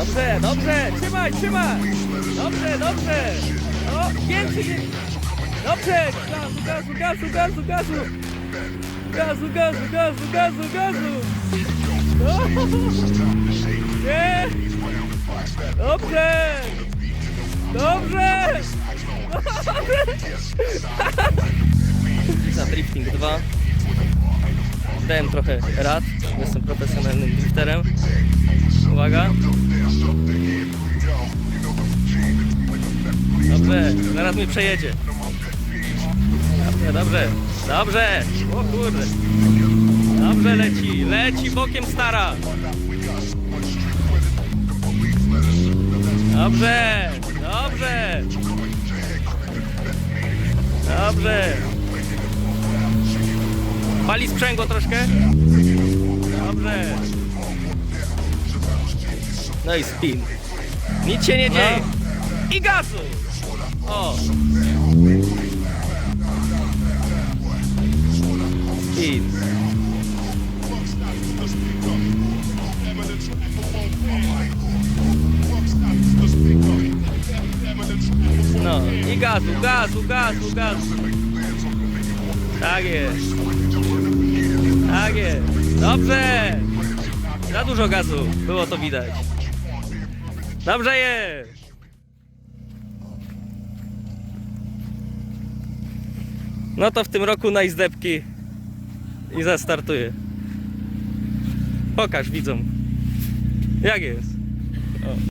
Dobrze, dobrze, trzymaj, trzymaj. Dobrze, dobrze. O, więcej. Dobrze, gazu, gazu, gazu, gazu, gazu. Gazu, gazu, gazu, gazu, gazu. O, Nie. Dobrze. Dobrze. Za drifting 2. Dałem trochę rad. Jestem profesjonalnym drifterem. Uwaga. Dobrze, zaraz mi przejedzie. Dobrze, dobrze, dobrze. O kurde. Dobrze leci, leci bokiem stara. Dobrze, dobrze. Dobrze. Pali sprzęgło troszkę. Dobrze. No i spin. Nic się nie dzieje. I gazu. O. Spin. No i gazu, gazu, gazu, gazu. Tak jest. Tak jest. Dobrze. Za dużo gazu. Było to widać. Dobrze jest. No to w tym roku na izdebki i zastartuję. Pokaż widzom. Jak jest? O.